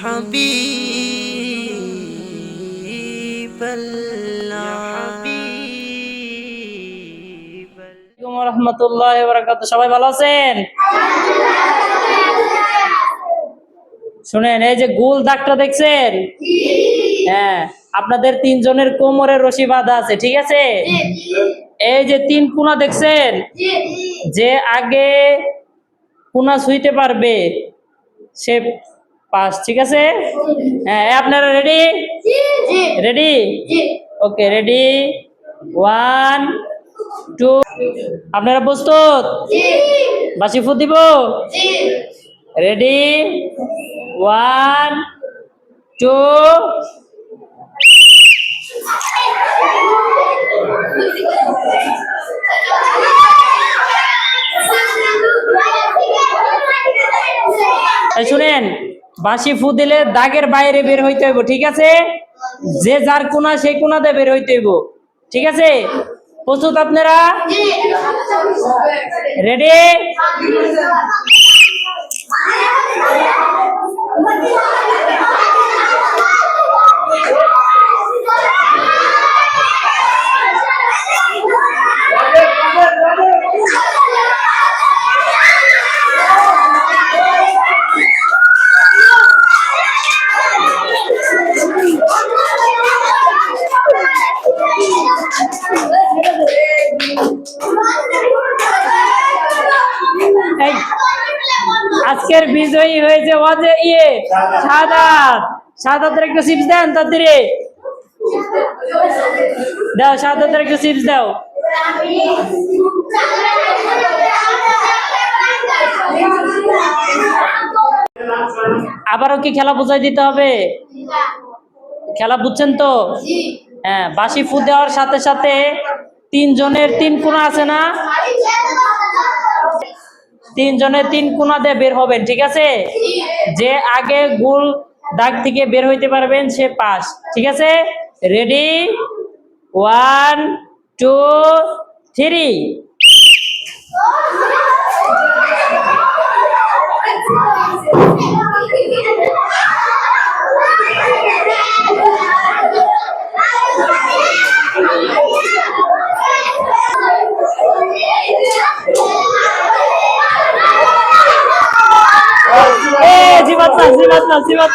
حبيب الله রহমতুল্লাহ বরকাত সবাই ভালো আছেন শুনেন এই যে গোল দাগটা দেখছেন হ্যাঁ আপনাদের তিনজনের কোমরের রশি বাঁধা আছে ঠিক আছে এই যে তিন কোনা দেখছেন যে আগে কোনা ছুঁইতে পারবে সে পাস ঠিক আছে? হ্যাঁ আপনারা ready ready okay ready one two আপনারা প্রস্তুত? বাসি ফুট দিব? রেডি ওয়ান টু এই শুনেন। বাসি ফু দিলে দাগের বাইরে বের হইতে হইব ঠিক আছে? যে যার কোনা সেই কোনাতে বের হইতে হইব ঠিক আছে? প্রস্তুত আপনারা? রেডি আজকের বিজয়ী হয়েছে ওয়াজে ইয়ে সাদাত সাদাতের একটু চিপস দেন তাড়াতাড়ি দাও, সাদাতের একটু চিপস দাও। আবারও কি খেলা বুঝাই দিতে হবে? খেলা বুঝছেন তো? হ্যাঁ বাসি ফু দেওয়ার সাথে সাথে তিনজনের তিন কোনা আছে না? তিনজনের তিন কোনা দিয়ে বের হবেন, ঠিক আছে? যে আগে গোল দাগ থেকে বের হইতে পারবেন, সে পাস, ঠিক আছে? রেডি ওয়ান টু থ্রি এ জিবাত নাস জিবাত